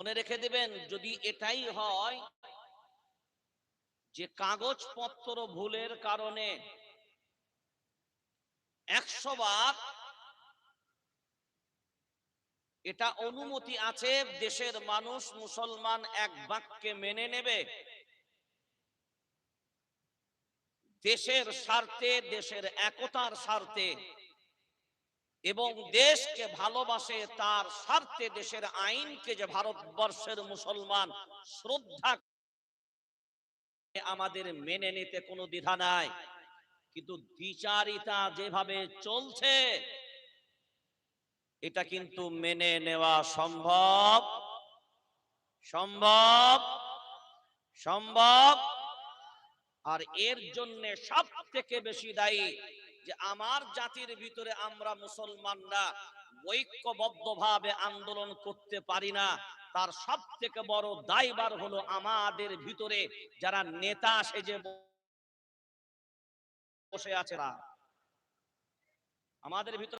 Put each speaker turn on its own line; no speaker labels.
মনে রেখে দেবেন, যদি এটাই হয় যে কাগজপত্র ভুলের কারণে একশো বার এটা অনুমতি আছে, দেশের মানুষ মুসলমান এক বাক্যে মেনে নেবে। দেশের স্বার্থে, দেশের একতার স্বার্থে এবং দেশকে ভালোবাসে তার স্বার্থে দেশের আইনকে যে ভারতবর্ষের মুসলমান শ্রদ্ধা আমাদের মেনে নিতে কোনো দ্বিধা নাই। কিন্তু দ্বিচারিতা যেভাবে চলছে, এটা কিন্তু মেনে নেওয়া সম্ভব। সম্ভব। সম্ভব। আর এর জন্য সব থেকে বেশি দায়ী যে আমার জাতির ভিতরে আমরা মুসলমানরা ঐক্যবদ্ধভাবে আন্দোলন করতে পারি না, তার সব থেকে বড় দায়বার হলো আমাদের ভিতরে যারা নেতা সেজে বসে আছে আমাদের ভিতরে